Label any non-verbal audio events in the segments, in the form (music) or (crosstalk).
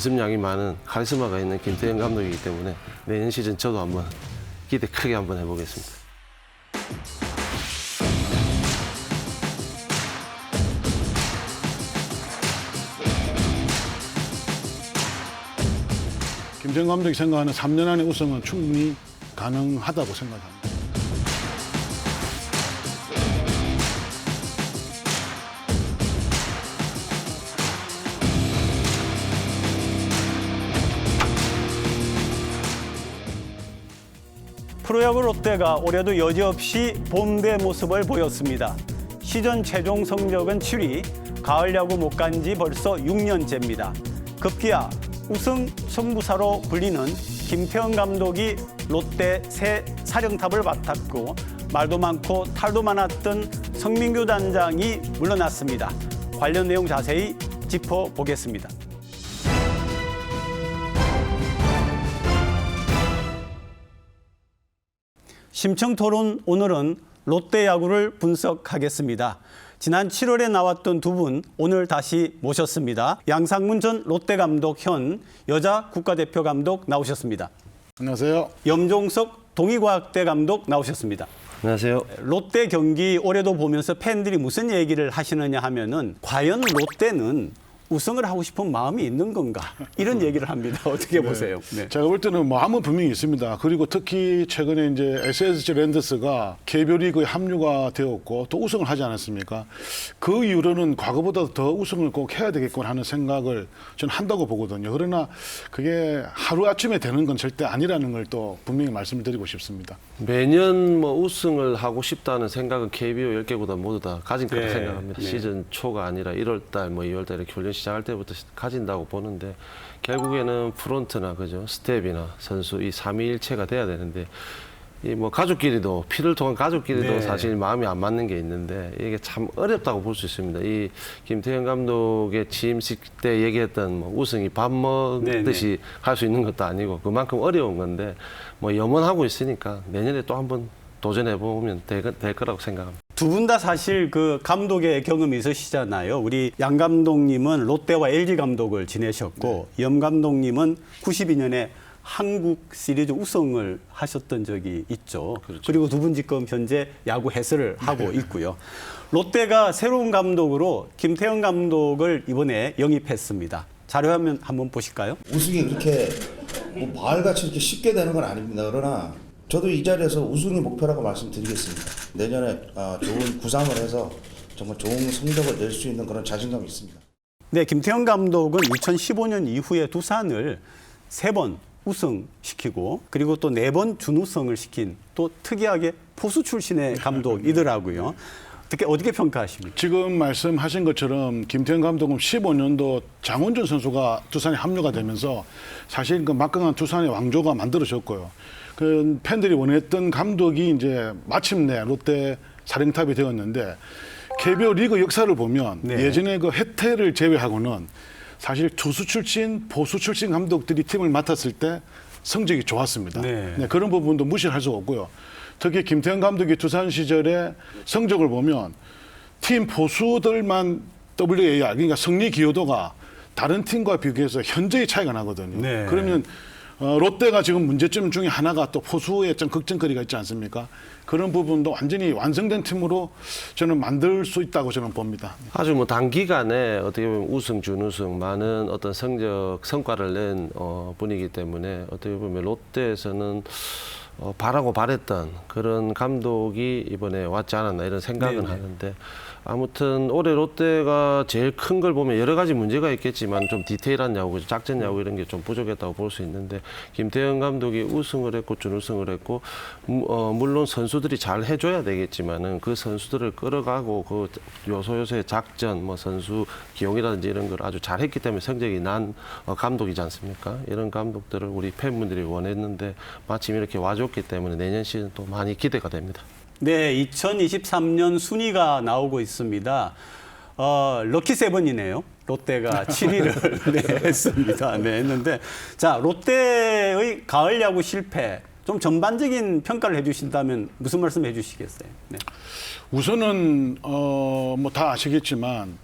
연습량이 많은 카리스마가 있는 김태형 감독이기 때문에 내년 시즌 저도 한번 기대 크게 한번 해보겠습니다. 김정 감독이 생각하는 3년 안에 우승은 충분히 가능하다고 생각합니다. 프로야구 롯데가 올해도 여지없이 봄대 모습을 보였습니다. 시즌 최종 성적은 7위, 가을 야구 못 간 지 벌써 6년째입니다. 급기야 우승 승부사로 불리는 김태형 감독이 롯데 새 사령탑을 맡았고 말도 많고 탈도 많았던 성민규 단장이 물러났습니다. 관련 내용 자세히 짚어보겠습니다. 심층 토론 오늘은 롯데 야구를 분석하겠습니다. 지난 7월에 나왔던 두 분 오늘 다시 모셨습니다. 양상문 전 롯데 감독 현 여자 국가대표 감독 나오셨습니다. 안녕하세요. 염종석 동의과학대 감독 나오셨습니다. 안녕하세요. 롯데 경기 올해도 보면서 팬들이 무슨 얘기를 하시느냐 하면은 과연 롯데는 우승을 하고 싶은 마음이 있는 건가 이런 얘기를 합니다. 어떻게 보세요? 네. 제가 볼 때는 마음은 분명히 있습니다. 그리고 특히 최근에 이제 SSG 랜더스가 KBO 리그에 합류가 되었고 또 우승을 하지 않았습니까? 그 이후로는 과거보다 더 우승을 꼭 해야 되겠구나 하는 생각을 저는 한다고 보거든요. 그러나 그게 하루 아침에 되는 건 절대 아니라는 걸 또 분명히 말씀을 드리고 싶습니다. 매년 뭐 우승을 하고 싶다는 생각은 KBO 10개보다 모두 다 가진 거라 네, 생각합니다. 네. 시즌 초가 아니라 1월 달, 뭐 2월 달에 훈련 시작할 때부터 가진다고 보는데 결국에는 프론트나 그죠? 스텝이나 선수 이 삼위일체가 돼야 되는데 이 뭐 가족끼리도 피를 통한 가족끼리도 네. 사실 마음이 안 맞는 게 있는데 이게 참 어렵다고 볼 수 있습니다. 이 김태형 감독의 취임식 때 얘기했던 뭐 우승이 밥 먹듯이 할 수 있는 것도 아니고 그만큼 어려운 건데 뭐 염원하고 있으니까 내년에 또 한번 도전해 보면 될, 거- 될 거라고 생각합니다. 두 분 다 사실 그 감독의 경험이 있으시잖아요. 우리 양 감독님은 롯데와 LG 감독을 지내셨고 염 감독님은 92년에 한국 시리즈 우승을 하셨던 적이 있죠. 그리고 두 분 지금 현재 야구 해설을 하고 있고요. 롯데가 새로운 감독으로 김태형 감독을 이번에 영입했습니다. 자료화면 한번 보실까요? 우승이 그렇게 뭐 마을같이 이렇게 쉽게 되는 건 아닙니다. 그러나 저도 이 자리에서 우승이 목표라고 말씀드리겠습니다. 내년에 아, 좋은 구상을 해서 정말 좋은 성적을 낼 수 있는 그런 자신감이 있습니다. 네, 김태형 감독은 2015년 이후에 두산을 세 번 우승시키고 그리고 또 네 번 준우승을 시킨 또 특이하게 포수 출신의 감독이더라고요. 어떻게 어떻게 평가하십니까? 지금 말씀하신 것처럼 김태형 감독은 15년도 장원준 선수가 두산에 합류가 되면서 사실 그 막강한 두산의 왕조가 만들어졌고요. 그 팬들이 원했던 감독이 이제 마침내 롯데 사령탑이 되었는데 KBO 리그 역사를 보면 네. 예전에 그 혜태를 제외하고는 사실 투수 출신, 보수 출신 감독들이 팀을 맡았을 때 성적이 좋았습니다. 네. 네, 그런 부분도 무시할 수가 없고요. 특히 김태형 감독이 두산 시절에 성적을 보면 팀 보수들만 WAR 그러니까 승리 기여도가 다른 팀과 비교해서 현저히 차이가 나거든요. 네. 그러면 어, 롯데가 지금 문제점 중에 하나가 또 포수의 좀 걱정거리가 있지 않습니까? 그런 부분도 완전히 완성된 팀으로 저는 만들 수 있다고 저는 봅니다. 아주 뭐 단기간에 어떻게 보면 우승, 준우승 많은 어떤 성적 성과를 낸 어, 분이기 때문에 어떻게 보면 롯데에서는 어, 바라고 바랬던 그런 감독이 이번에 왔지 않았나 이런 생각은 네네. 하는데 아무튼 올해 롯데가 제일 큰 걸 보면 여러 가지 문제가 있겠지만 좀 디테일한 야구, 작전 야구 이런 게 좀 부족했다고 볼 수 있는데 김태형 감독이 우승을 했고 준우승을 했고 무- 어, 물론 선수들이 잘 해줘야 되겠지만은 그 선수들을 끌어가고 그 요소 요소의 작전, 뭐 선수 기용이라든지 이런 걸 아주 잘했기 때문에 성적이 난 어, 감독이지 않습니까? 이런 감독들을 우리 팬분들이 원했는데 마침 이렇게 와줬기 때문에 내년 시즌 또 많이 기대가 됩니다. 네, 2023년 순위가 나오고 있습니다. 어, 럭키 세븐이네요. 롯데가 (laughs) 7위를 (laughs) 네, 했습니다. 네, 했는데 자 롯데의 가을 야구 실패 좀 전반적인 평가를 해주신다면 무슨 말씀 해주시겠어요? 네. 우선은 어, 뭐 다 아시겠지만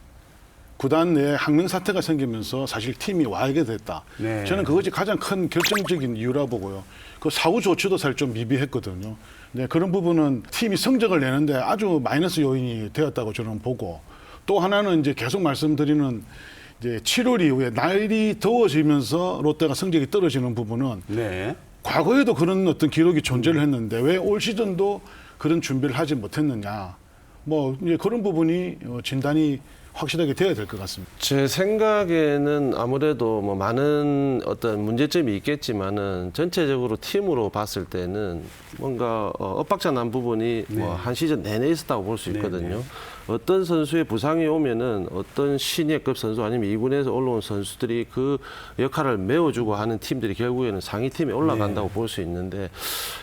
구단 내에 항명 사태가 생기면서 사실 팀이 와게 됐다. 네. 저는 그것이 가장 큰 결정적인 이유라 보고요. 그 사후 조치도 사실 좀 미비했거든요. 네, 그런 부분은 팀이 성적을 내는데 아주 마이너스 요인이 되었다고 저는 보고 또 하나는 이제 계속 말씀드리는 이제 7월 이후에 날이 더워지면서 롯데가 성적이 떨어지는 부분은 네. 과거에도 그런 어떤 기록이 존재를 했는데 왜 올 시즌도 그런 준비를 하지 못했느냐. 뭐 이제 그런 부분이 어, 진단이 확실하게 돼야 될 것 같습니다. 제 생각에는 아무래도 뭐 많은 어떤 문제점이 있겠지만은 전체적으로 팀으로 봤을 때는 뭔가 어, 엇박자 난 부분이 뭐 한 시즌 내내 있었다고 볼수 네, 있거든요. 어떤 선수의 부상이 오면은 어떤 신예급 선수 아니면 이군에서 올라온 선수들이 그 역할을 메워주고 하는 팀들이 결국에는 상위 팀에 올라간다고 볼수 있는데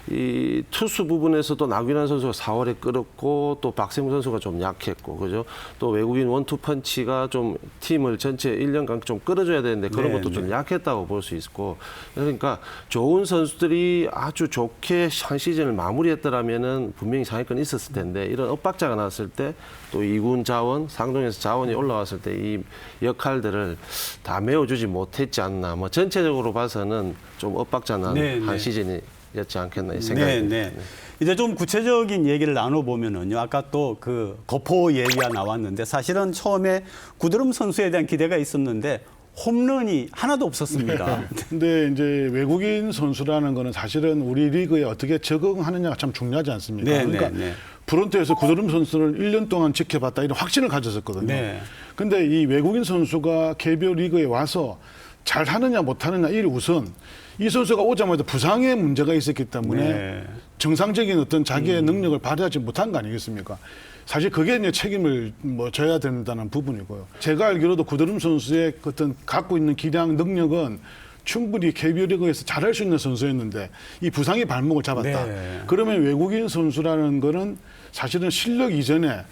이 투수 부분에서도 나균환 선수가 4월에 끌었고 또 박세웅 선수가 좀 약했고 그죠? 또 외국인 원투 펀치가 좀 팀을 전체 1년간 좀 끌어줘야 되는데 그런 네, 것도 좀 약했다고 볼 수 있고 그러니까 좋은 선수들이 아주 좋게 한 시즌을 마무리했더라면은 분명히 상위권 있었을 텐데 이런 엇박자가 났을 때또 이군 자원 상동에서 자원이 올라왔을 때 이 역할들을 다 메워주지 못했지 않나 뭐 전체적으로 봐서는 좀 엇박자 난 네, 한 네. 시즌이었지 않겠나 이 생각이 네, 듭니다. 네. 이제 좀 구체적인 얘기를 나눠보면은요. 아까 또 그 거포 얘기가 나왔는데 사실은 처음에 구드름 선수에 대한 기대가 있었는데 홈런이 하나도 없었습니다. 근데 이제 외국인 선수라는 거는 사실은 우리 리그에 어떻게 적응하느냐가 참 중요하지 않습니까? 네, 그러니까 네, 네. 프론트에서 구드름 선수를 1년 동안 지켜봤다 이런 확신을 가졌었거든요. 네. 근데 이 외국인 선수가 KBO 리그에 와서 잘 하느냐 못 하느냐 이 우선 이 선수가 오자마자 부상의 문제가 있었기 때문에 네. 정상적인 어떤 자기의 능력을 발휘하지 못한 거 아니겠습니까? 사실 그게 이제 책임을 뭐 져야 된다는 부분이고요. 제가 알기로도 구드름 선수의 그 어떤 갖고 있는 기량 능력은 충분히 KBO 리그에서 잘할 수 있는 선수였는데 이 부상이 발목을 잡았다. 네. 그러면 외국인 선수라는 거는 사실은 실력 이전에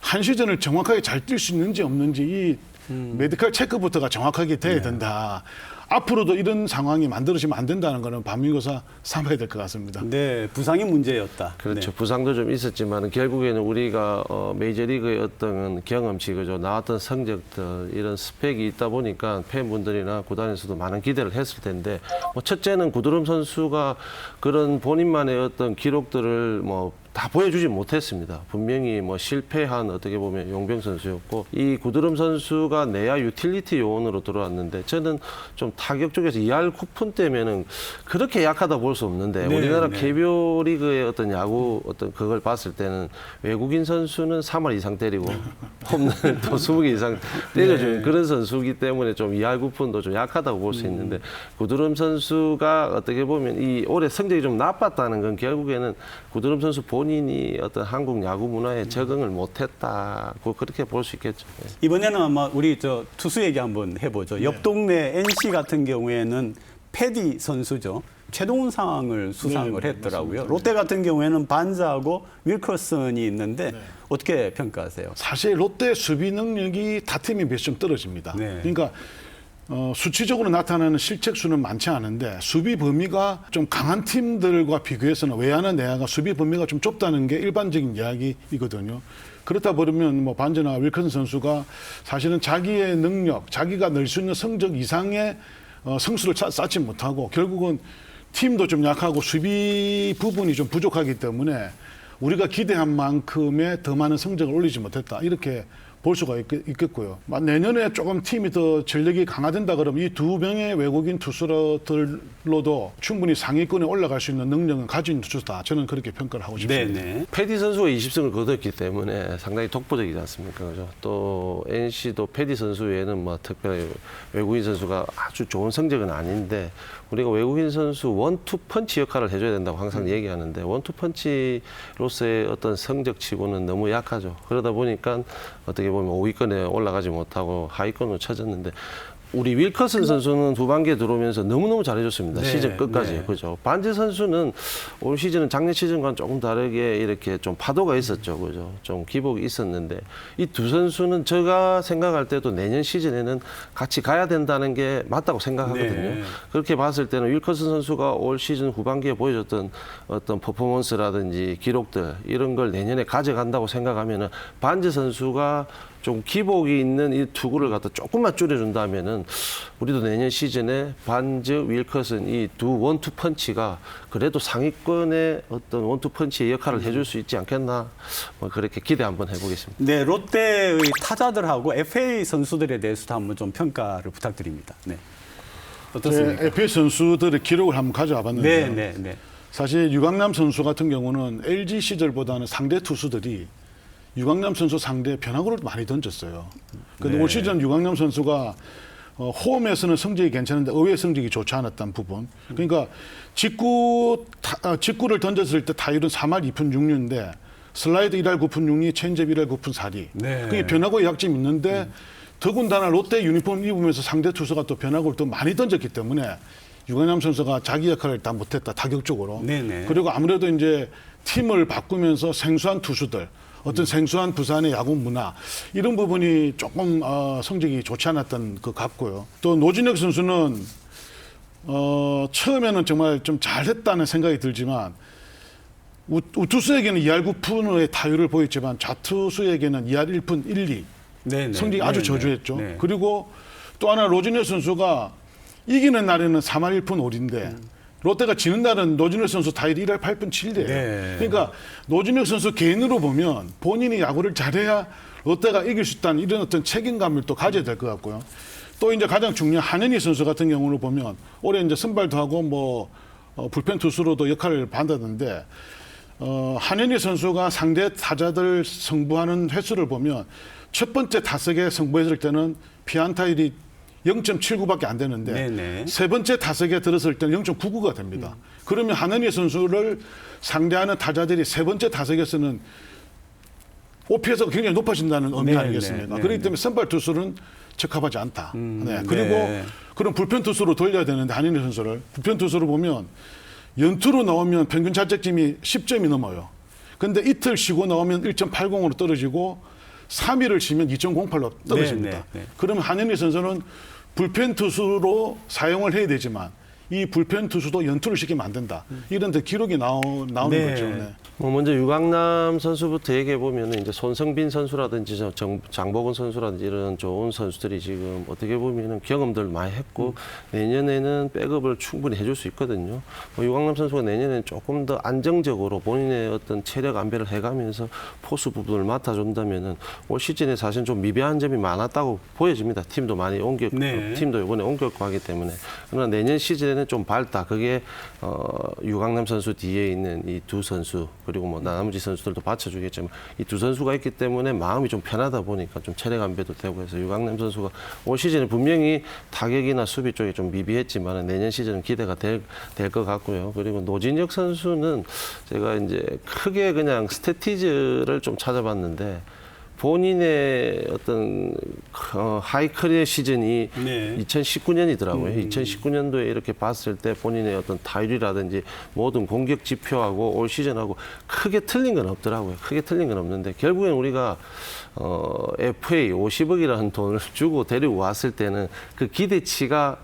한 시즌을 정확하게 잘 뛸 수 있는지 없는지 이 메디컬 체크부터가 정확하게 돼야 된다. 앞으로도 이런 상황이 만들어지면 안 된다는 거는 반민고사 삼아야 될 것 같습니다. 네, 부상이 문제였다. 그렇죠. 네. 부상도 좀 있었지만 결국에는 우리가 어, 메이저리그의 어떤 경험치 그죠 나왔던 성적들 이런 스펙이 있다 보니까 팬분들이나 구단에서도 많은 기대를 했을 텐데 뭐 첫째는 구드름 선수가 그런 본인만의 어떤 기록들을 뭐 다 보여주지 못했습니다. 분명히 뭐 실패한 어떻게 보면 용병 선수였고 이 구드름 선수가 내야 유틸리티 요원으로 들어왔는데 저는 좀 타격 쪽에서 2할 9푼 때면은 그렇게 약하다 볼 수 없는데 네, 우리나라 네. KBO 리그의 어떤 야구 어떤 그걸 봤을 때는 외국인 선수는 3할 이상 때리고 (laughs) 홈런을 또 20개 이상 때려주는 네. 그런 선수기 때문에 좀 2할 9푼도 좀 약하다고 볼수 음. 있는데 구드름 선수가 어떻게 보면 이 올해 성적이 좀 나빴다는 건 결국에는 구드름 선수 본 인이 어떤 한국 야구 문화에 음. 적응을 못했다 고 그렇게 볼 수 있겠죠. 예. 이번에는 아마 우리 저 투수 얘기 한번 해보죠. 옆 동네 NC 같은 경우에는 패디 선수죠. 최동훈 상을 수상을 네, 했더라고요. 롯데 같은 경우에는 반자하고 윌커슨이 있는데 어떻게 평가하세요? 사실 롯데 수비 능력이 타 팀에 비해서 좀 떨어집니다. 네. 그러니까 어, 수치적으로 나타나는 실책 수는 많지 않은데 수비 범위가 좀 강한 팀들과 비교해서는 외야나 내야가 수비 범위가 좀 좁다는 게 일반적인 이야기이거든요. 그렇다 보면 뭐 반전화 윌컨 선수가 사실은 자기의 능력, 자기가 낼 수 있는 성적 이상의 어, 성수를 쌓- 쌓지 못하고 결국은 팀도 좀 약하고 수비 부분이 좀 부족하기 때문에 우리가 기대한 만큼의 더 많은 성적을 올리지 못했다. 이렇게 볼 수가 있, 겠 고요 내년에 조금 팀이 더 전력이 강화된다 그러면 이 두 명의 외국인 투수들로도 충분히 상위권에 올라갈 수 있는 능력은 있는 투수다. 저는 그렇게 평가를 하고 싶습니다. 네네. 패디 선수가 20승을 거뒀기 때문에 상당히 독보적이지 않습니까? 그죠? 또 NC도 패디 선수 외에는 뭐 특별히 외국인 선수가 아주 좋은 성적은 아닌데 우리가 외국인 선수 원투 펀치 역할을 해줘야 된다고 항상 얘기하는데 원투 펀치로서의 어떤 성적치고는 너무 약하죠. 그러다 보니까 어떻게 보면 5위권에 올라가지 못하고 하위권으로 쳐졌는데 우리 윌커슨 선수는 후반기에 들어오면서 너무너무 잘해줬습니다. 네, 시즌 끝까지. 네. 그죠. 반지 선수는 올 시즌은 작년 시즌과는 조금 다르게 이렇게 좀 파도가 있었죠. 그죠. 좀 기복이 있었는데 이 두 선수는 제가 생각할 때도 내년 시즌에는 같이 가야 된다는 게 맞다고 생각하거든요. 네. 그렇게 봤을 때는 윌커슨 선수가 올 시즌 후반기에 보여줬던 어떤 퍼포먼스라든지 기록들 이런 걸 내년에 가져간다고 생각하면은 반지 선수가 좀 기복이 있는 이 투구를 갖다 조금만 줄여준다면은 우리도 내년 시즌에 반즈, 윌컷은 이두 원투 펀치가 그래도 상위권의 어떤 원투 펀치의 역할을 해줄 수 있지 않겠나 뭐 그렇게 기대 한번 해보겠습니다. 네, 롯데의 타자들하고 FA 선수들에 대해서도 한번 좀 평가를 부탁드립니다. 네. 어떻습니까? FA 선수들의 기록을 한번 가져와 봤는데 네, 네, 네. 사실 유강남 선수 같은 경우는 LG 시절보다는 상대 투수들이 유강남 선수 상대 변화구를 많이 던졌어요. 근데 네. 올 시즌 유강남 선수가 어, 홈에서는 성적이 괜찮은데 의외 성적이 좋지 않았던 부분. 그러니까 직구 타- 아, 직구를 던졌을 때 타율은 3할 2푼 6리인데 슬라이드 1할 9푼 6리, 체인지업 1할 9푼 4리. 네. 그게 변화구의 약점이 있는데 더군다나 롯데 유니폼 입으면서 상대 투수가 또 변화구를 더 많이 던졌기 때문에 유강남 선수가 자기 역할을 다 못했다 타격적으로. 네네. 그리고 아무래도 이제 팀을 바꾸면서 생소한 투수들, 어떤 생소한 부산의 야구 문화 이런 부분이 조금 어, 성적이 좋지 않았던 것 같고요. 또 노진혁 선수는 어, 처음에는 정말 좀 잘했다는 생각이 들지만 우, 우투수에게는 2할 9푼의 타율을 보였지만 좌투수에게는 2할 1푼 1, 2 네, 네. 성적이 네, 아주 네. 저조했죠. 네. 그리고 또 하나 로진혁 선수가 이기는 날에는 3할 1푼 5리인데 롯데가 지는 날은 노진혁 선수 타율이 1할 8푼 7리예요. 네. 그러니까 노진혁 선수 개인으로 보면 본인이 야구를 잘해야 롯데가 이길 수 있다는 이런 어떤 책임감을 또 가져야 될 것 같고요. 또 이제 가장 중요한 한현희 선수 같은 경우를 보면 올해 이제 선발도 하고 뭐 어, 불펜 투수로도 역할을 받았는데 어, 한현희 선수가 상대 타자들 승부하는 횟수를 보면 첫 번째 타석에 승부했을 때는 피안타율이 0.79밖에 안 되는데 네네. 세 번째 타석에 들었을 때는 0.99가 됩니다. 그러면 한현희 선수를 상대하는 타자들이 세 번째 타석에서는 OPS가 굉장히 높아진다는 의미 네, 아니겠습니까? 네, 네, 그렇기 네. 때문에 선발 투수는 적합하지 않다. 네. 그리고 네. 그런 불펜 투수로 돌려야 되는데 한현희 선수를 불펜 투수로 보면 연투로 나오면 평균 자책점이 10점이 넘어요. 근데 이틀 쉬고 나오면 1.80으로 떨어지고 3일을 쉬면 2.08로 떨어집니다. 네, 네, 네. 그러면 한현희 선수는 불펜 투수로 사용을 해야 되지만 이 불펜 투수도 연투를 시키면 안 된다. 이런 데 기록이 나오, 나오는 네. 거죠. 네. 뭐 먼저 유강남 선수부터 얘기해 보면은 이제 손성빈 선수라든지 저 정, 장복은 선수라든지 이런 좋은 선수들이 지금 어떻게 보면은 경험들 많이 했고 내년에는 백업을 충분히 해줄 수 있거든요. 뭐 유강남 선수가 내년에는 조금 더 안정적으로 본인의 어떤 체력 안배를 해가면서 포수 부분을 맡아준다면은 올 시즌에 사실 좀 미비한 점이 많았다고 보여집니다. 팀도 많이 옮겼고 네. 팀도 이번에 옮겼고 하기 때문에 그러나 내년 시즌에는 좀 밝다. 그게 어, 유강남 선수 뒤에 있는 이 두 선수 그리고 뭐 나머지 선수들도 받쳐주겠지만 이 두 선수가 있기 때문에 마음이 좀 편하다 보니까 좀 체력 안배도 되고 해서 유강남 선수가 올 시즌에 분명히 타격이나 수비 쪽에 좀 미비했지만 내년 시즌은 기대가 될 것 같고요. 그리고 노진혁 선수는 제가 이제 크게 그냥 스태티즈를 좀 찾아봤는데 본인의 어떤 어, 하이 커리어 시즌이 네. 2019년이더라고요. 2019년도에 이렇게 봤을 때 본인의 어떤 타율이라든지 모든 공격 지표하고 올 시즌하고 크게 틀린 건 없더라고요. 크게 틀린 건 없는데 결국엔 우리가 어, FA 50억이라는 돈을 (laughs) 주고 데리고 왔을 때는 그 기대치가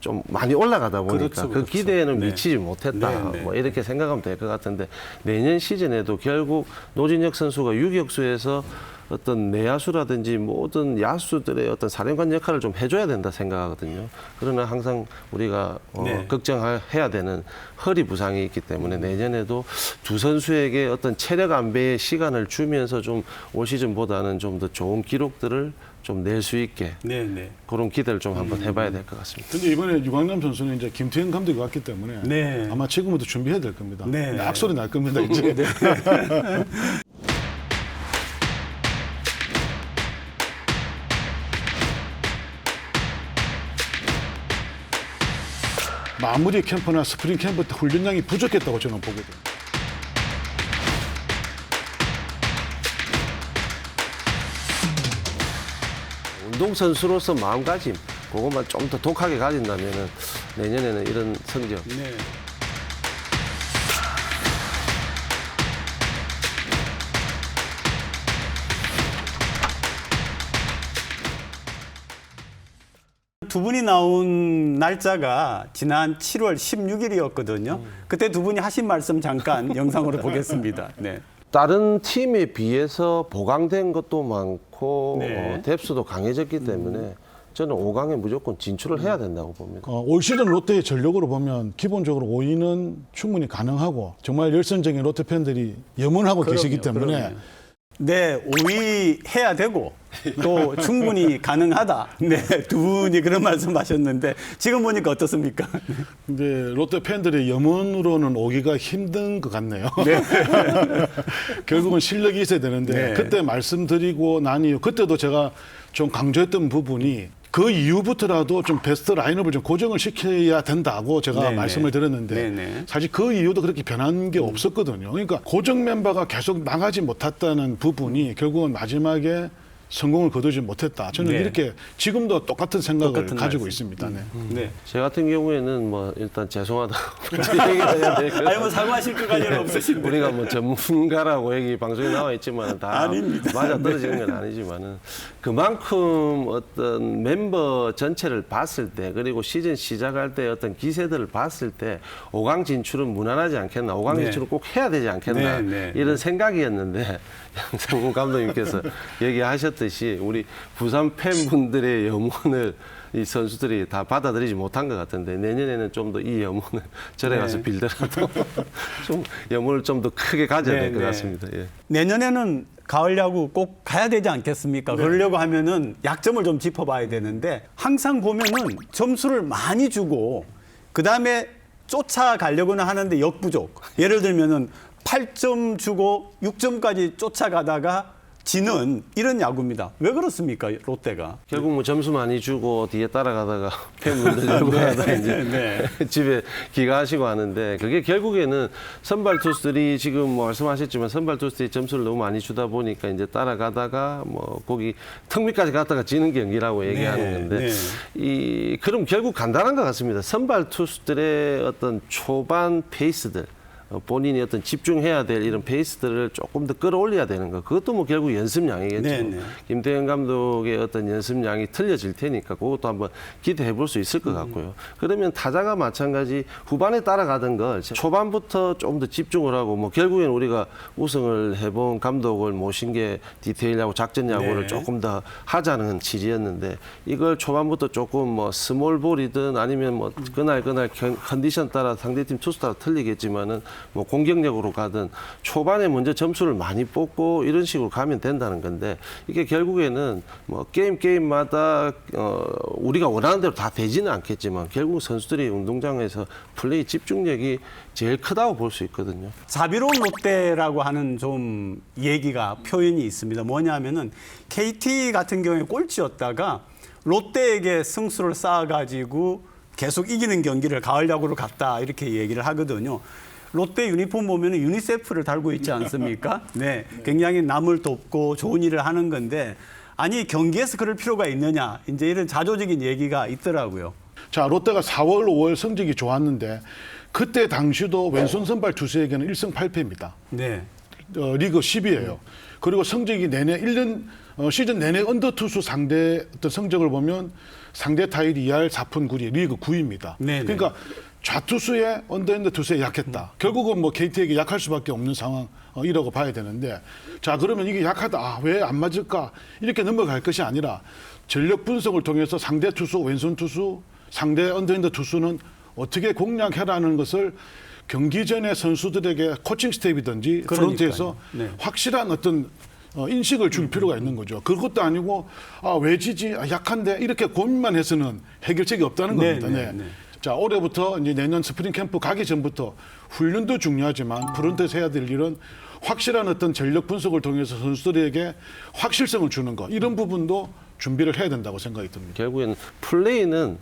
좀 많이 올라가다 보니까 그렇죠, 그 그렇죠. 기대에는 네. 미치지 못했다. 네, 네. 뭐 이렇게 생각하면 될 것 같은데 내년 시즌에도 결국 노진혁 선수가 유격수에서 어떤 내야수라든지 모든 야수들의 어떤 사령관 역할을 좀 해줘야 된다 생각하거든요. 그러나 항상 우리가 어, 네. 걱정해야 되는 허리 부상이 있기 때문에 내년에도 두 선수에게 어떤 체력 안배의 시간을 주면서 좀 올 시즌보다는 좀 더 좋은 기록들을 좀 낼 수 있게 네, 네. 그런 기대를 좀 한번 해봐야 될 것 같습니다. 근데 이번에 유광남 선수는 이제 김태형 감독이 왔기 때문에 네. 아마 지금부터 준비해야 될 겁니다. 네. 악소리 날 겁니다, (laughs) 이제. (laughs) 마무리 캠프나 스프링 캠프 때 훈련량이 부족했다고 저는 보거든요. 운동선수로서 마음가짐 그것만 좀 더 독하게 가진다면은 내년에는 이런 성적 네. 두 분이 나온 날짜가 지난 7월 16일이었거든요. 그때 두 분이 하신 말씀 잠깐 (laughs) 영상으로 보겠습니다. 네. 다른 팀에 비해서 보강된 것도 많고 네. 어, 뎁스도 강해졌기 때문에 저는 5강에 무조건 진출을 해야 된다고 봅니다. 어, 올 시즌 롯데의 전력으로 보면 기본적으로 5위는 충분히 가능하고 정말 열성적인 롯데 팬들이 염원하고 계시기 때문에 그럼요. 네, 5위 해야 되고 또 충분히 가능하다. 네, 두 분이 그런 말씀하셨는데 지금 보니까 어떻습니까? 근데 롯데 팬들의 염원으로는 오기가 힘든 것 같네요. (laughs) 결국은 실력이 있어야 되는데 네. 그때 말씀드리고 난 이후 그때도 제가 좀 강조했던 부분이 그 이후부터라도 좀 베스트 라인업을 좀 고정을 시켜야 된다고 제가 네네. 말씀을 드렸는데 네네. 사실 그 이후도 그렇게 변한 게 없었거든요. 그러니까 고정 멤버가 계속 나가지 못했다는 부분이 결국은 마지막에 성공을 거두지 못했다. 저는 네. 이렇게 지금도 똑같은 생각을 똑같은 가지고 말씀. 있습니다. 네. 네. 제 같은 경우에는 뭐 일단 (laughs) (laughs) 될 아니 뭐 사과하실 것까지는 없으신데. 우리가 뭐 전문가라고 여기 방송에 나와 있지만 다 아닙니다. 맞아 떨어지는 건 아니지만은 그만큼 어떤 멤버 전체를 봤을 때 그리고 시즌 시작할 때 어떤 기세들을 봤을 때 5강 진출은 무난하지 않겠나 5강 네. 진출을 꼭 해야 되지 않겠나 네, 네. 이런 생각이었는데 (laughs) 양상훈 감독님께서 얘기하셨 듯이 우리 부산 팬분들의 염원을 이 선수들이 다 받아들이지 못한 것 같은데 내년에는 좀 더 이 염원을 (laughs) 절에 네. 가서 빌더라도 (laughs) 좀 염원을 좀 더 크게 가져야 될것 네, 네. 같습니다. 예. 내년에는 가을 야구 꼭 가야 되지 않겠습니까? 그러려고 하면은 약점을 좀 짚어봐야 되는데 항상 보면은 점수를 많이 주고 그 다음에 쫓아가려고는 하는데 역부족. 예를 들면은 8점 주고 6점까지 쫓아가다가 지는 이런 야구입니다. 왜 그렇습니까, 롯데가? 결국 뭐 점수 많이 주고 뒤에 따라가다가 (laughs) 팬분들 열받아다 이제 네. (laughs) 집에 귀가하시고 하는데 그게 결국에는 선발 투수들이 지금 뭐 말씀하셨지만 선발 투수들이 점수를 너무 많이 주다 보니까 이제 따라가다가 뭐 거기 턱 밑까지 갔다가 지는 경기라고 얘기하는 건데 네. 이 그럼 결국 간단한 것 같습니다. 선발 투수들의 어떤 초반 페이스들 어, 본인이 어떤 집중해야 될 이런 페이스들을 조금 더 끌어올려야 되는 거. 그것도 뭐 결국 연습량이겠죠. 네, 네. 김태형 감독의 어떤 연습량이 틀려질 테니까 그것도 한번 기대해 볼 수 있을 것 같고요. 그러면 타자가 마찬가지 후반에 따라가던 걸 초반부터 좀 더 집중을 하고 뭐 결국엔 우리가 우승을 해본 감독을 모신 게 디테일하고 작전 야구를 네. 조금 더 하자는 취지였는데 이걸 초반부터 조금 뭐 스몰볼이든 아니면 뭐 그날 그날 견- 컨디션 따라 상대팀 투수 따라 틀리겠지만은 뭐 공격력으로 가든 초반에 먼저 점수를 많이 뽑고 이런 식으로 가면 된다는 건데 이게 결국에는 뭐 게임 게임마다 어 우리가 원하는 대로 다 되지는 않겠지만 결국 선수들이 운동장에서 플레이 집중력이 제일 크다고 볼 수 있거든요. 자비로운 롯데라고 하는 좀 얘기가 표현이 있습니다. 뭐냐면은 KT 같은 경우에 꼴찌였다가 롯데에게 승수를 쌓아가지고 계속 이기는 경기를 가을 야구로 갔다 이렇게 얘기를 하거든요. 롯데 유니폼 보면 은 유니세프를 달고 있지 않습니까? (laughs) 네, 굉장히 남을 돕고 좋은 일을 하는 건데 아니 경기에서 그럴 필요가 있느냐 이제 이런 자조적인 얘기가 있더라고요. 자, 롯데가 4월, 5월 성적이 좋았는데 그때 당시도 왼손 선발 투수에게는 1승 8패입니다. 네, 어, 리그 10위예요. 그리고 성적이 내내 1년 어, 시즌 내내 언더 투수 상대 어떤 성적을 보면 상대 타율 2할 4푼 9리 리그 9위입니다. 네네. 그러니까 좌투수의 언더핸드 투수에 약했다. 결국은 뭐 KT에게 약할 수밖에 없는 상황이라고 봐야 되는데 자 그러면 이게 약하다. 아, 왜 안 맞을까? 이렇게 넘어갈 것이 아니라 전력 분석을 통해서 상대 투수 왼손 투수 상대 언더핸드 투수는 어떻게 공략해라는 것을 경기 전에 선수들에게 코칭 스텝이든지. 프론트에서 네. 확실한 어떤 어, 인식을 줄 필요가 있는 거죠. 그것도 아니고 아, 왜 지지? 아, 약한데 이렇게 고민만 해서는 해결책이 없다는 네, 겁니다. 네, 네. 네. 자 올해부터 이제 내년 스프링 캠프 가기 전부터 훈련도 중요하지만 프론트에서 해야 될 일은 확실한 어떤 전력 분석을 통해서 선수들에게 확실성을 주는 것 이런 부분도 준비를 해야 된다고 생각이 듭니다. 결국에는 플레이는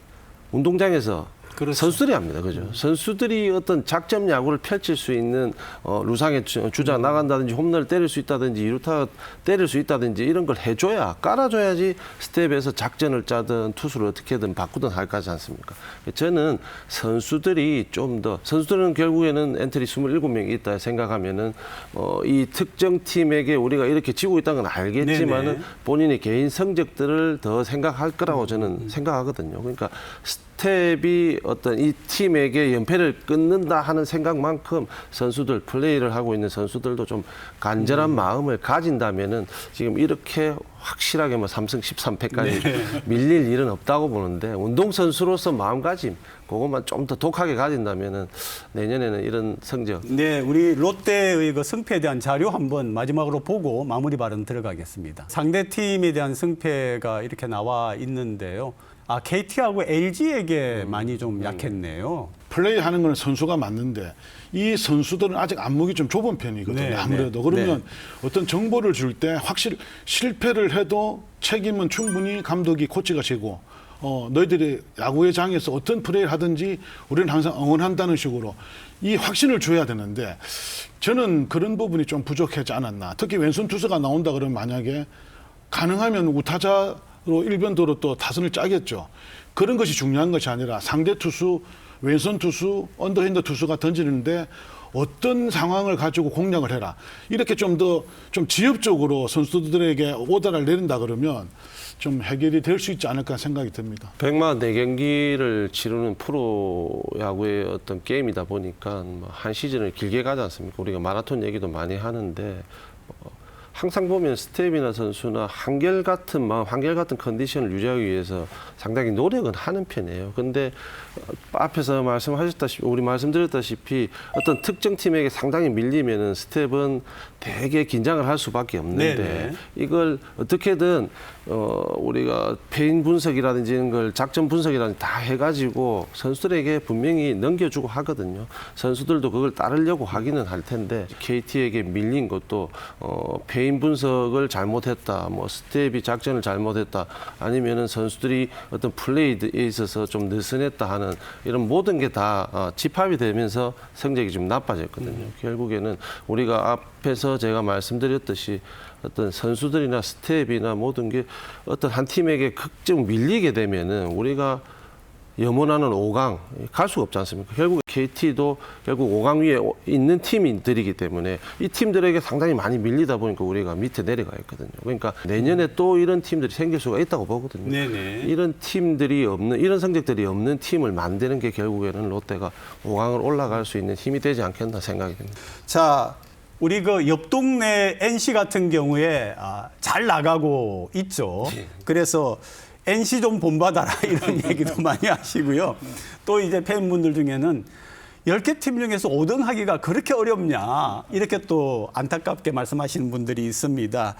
운동장에서 선수들이 합니다. 그죠? 선수들이 어떤 작전 야구를 펼칠 수 있는 어, 루상에 주- 주자 나간다든지 홈런을 때릴 수 있다든지 이루타 때릴 수 있다든지 이런 걸 해줘야 깔아줘야지 스텝에서 작전을 짜든 투수를 어떻게든 바꾸든 할 거지 않습니까? 저는 선수들이 좀 더 선수들은 결국에는 엔트리 27명이 있다 생각하면은 어, 이 특정 팀에게 우리가 이렇게 지고 있다는 건 알겠지만은 네네. 본인의 개인 성적들을 더 생각할 거라고 저는 생각하거든요. 그러니까 스- 스텝이 어떤 이 팀에게 연패를 끊는다 하는 생각만큼 선수들 플레이를 하고 있는 선수들도 좀 간절한 마음을 가진다면은 지금 이렇게 확실하게 뭐 3승 13패까지 밀릴 일은 없다고 보는데 운동 선수로서 마음가짐 그것만 좀 더 독하게 가진다면은 내년에는 이런 성적 네, 우리 롯데의 그 승패에 대한 자료 한번 마지막으로 보고 마무리 발언 들어가겠습니다. 상대 팀에 대한 승패가 이렇게 나와 있는데요. 아, KT하고 LG에게 많이 좀 약했네요. 플레이하는 건 선수가 맞는데 이 선수들은 아직 안목이 좀 좁은 편이거든요. 네, 아무래도 네, 그러면 어떤 정보를 줄 때 확실히 실패를 해도 책임은 충분히 감독이 코치가 지고 어, 너희들이 야구의 장에서 어떤 플레이를 하든지 우리는 항상 응원한다는 식으로 이 확신을 줘야 되는데 저는 그런 부분이 좀 부족하지 않았나. 특히 왼손 투수가 나온다 그러면 만약에 가능하면 우타자로 일변도로 또 타선을 짜겠죠. 그런 것이 중요한 것이 아니라 상대 투수, 왼손 투수, 언더핸드 투수가 던지는데 어떤 상황을 가지고 공략을 해라. 이렇게 좀 더좀 지엽적으로 선수들에게 오더를 내린다 그러면 좀 해결이 될 수 있지 않을까 생각이 듭니다. 104경기를 치르는 프로 야구의 어떤 게임이다 보니까 뭐한 시즌을 길게 가지 않습니까? 우리가 마라톤 얘기도 많이 하는데 어, 항상 보면 스텝이나 선수나 한결같은 마음, 한결같은 컨디션을 유지하기 위해서 상당히 노력은 하는 편이에요. 근데 어, 앞에서 말씀하셨다시피 우리 말씀드렸다시피 어떤 특정 팀에게 상당히 밀리면은 스텝은 되게 긴장을 할 수밖에 없는데 네네. 이걸 어떻게든 어 우리가 페인 분석이라든지 이런 걸 작전 분석이라든지 다 해가지고 선수들에게 분명히 넘겨주고 하거든요. 선수들도 그걸 따르려고 하기는 할 텐데 KT에게 밀린 것도 어 페인 분석을 잘못했다, 뭐 스텝이 작전을 잘못했다, 아니면은 선수들이 어떤 플레이에 있어서 좀 느슨했다 하는 이런 모든 게다 어, 집합이 되면서 성적이 좀 나빠졌거든요. 결국에는 우리가 앞에서 제가 말씀드렸듯이 어떤 선수들이나 스텝이나 모든 게 어떤 한 팀에게 극적 밀리게 되면은 우리가 염원하는 5강 갈 수가 없지 않습니까? 결국 KT도 결국 5강 위에 있는 팀들이기 때문에 이 팀들에게 상당히 많이 밀리다 보니까 우리가 밑에 내려가 있거든요. 그러니까 내년에 또 이런 팀들이 생길 수가 있다고 보거든요. 네네. 이런 팀들이 없는 이런 성적들이 없는 팀을 만드는 게 결국에는 롯데가 5강을 올라갈 수 있는 힘이 되지 않겠나 생각이 듭니다. 자, 우리 그 옆 동네 NC 같은 경우에 아, 잘 나가고 있죠. 그래서 NC 좀 본받아라 (laughs) 이런 얘기도 많이 하시고요. 또 이제 팬분들 중에는 10개 팀 중에서 5등 하기가 그렇게 어렵냐 이렇게 또 안타깝게 말씀하시는 분들이 있습니다.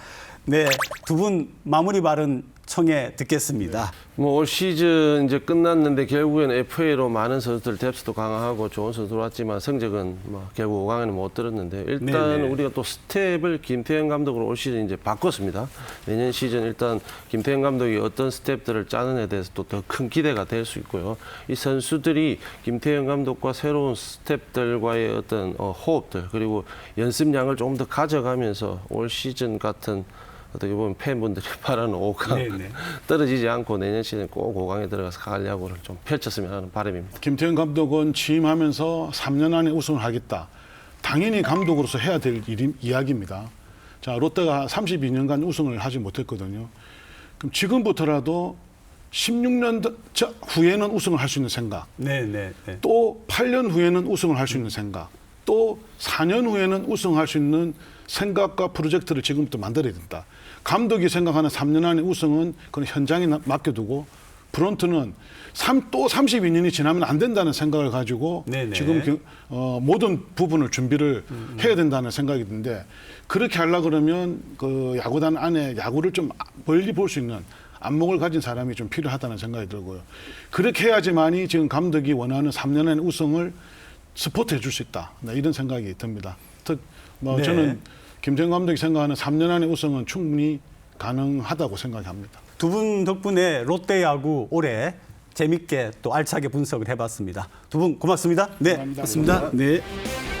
네, 두 분 마무리 발언 청해 듣겠습니다. 뭐 올 시즌 이제 끝났는데 결국에는 FA로 많은 선수들 뎁스도 강화하고 좋은 선수 들어왔지만 성적은 뭐 결국 5강에는 못 들었는데 일단 네네. 우리가 또 스텝을 김태형 감독으로 올 시즌 이제 바꿨습니다. 내년 시즌 일단 김태형 감독이 어떤 스텝들을 짜는 데 대해서 또 더 큰 기대가 될 수 있고요. 이 선수들이 김태형 감독과 새로운 스텝들과의 어떤 어, 호흡들 그리고 연습량을 조금 더 가져가면서 올 시즌 같은 어떻게 보면 팬분들이 (laughs) 바라는 5강 네네. (laughs) 떨어지지 않고 내년 시즌 꼭 5강에 들어가서 가을 야구를 좀 펼쳤으면 하는 바람입니다. 김태형 감독은 취임하면서 3년 안에 우승을 하겠다. 당연히 감독으로서 해야 될 일이, 이야기입니다. 자, 롯데가 32년간 우승을 하지 못했거든요. 그럼 지금부터라도 16년 후에는 우승을 할 수 있는 생각, 네, 네, 네. 또 8년 후에는 우승을 할 수 있는 생각, 또 4년 후에는 우승할 수 있는 생각과 프로젝트를 지금부터 만들어야 된다. 감독이 생각하는 3년 안에 우승은 그건 현장에 나- 맡겨두고 프론트는 삼, 또 32년이 지나면 안 된다는 생각을 가지고 네네. 지금 그, 어, 모든 부분을 준비를 해야 된다는 생각이 드는데 그렇게 하려 그러면 그 야구단 안에 야구를 좀 멀리 볼 수 있는 안목을 가진 사람이 좀 필요하다는 생각이 들고요. 그렇게 해야지만이 지금 감독이 원하는 3년 안에 우승을 스포트 해줄 수 있다. 네, 이런 생각이 듭니다. 특, 뭐 네. 저는 김태형 감독이 생각하는 3년 안에 우승은 충분히 가능하다고 생각합니다. 두 분 덕분에 롯데 야구 올해 재밌게 또 알차게 분석을 해봤습니다. 두 분 고맙습니다. 네, 감사합니다. 고맙습니다. 네.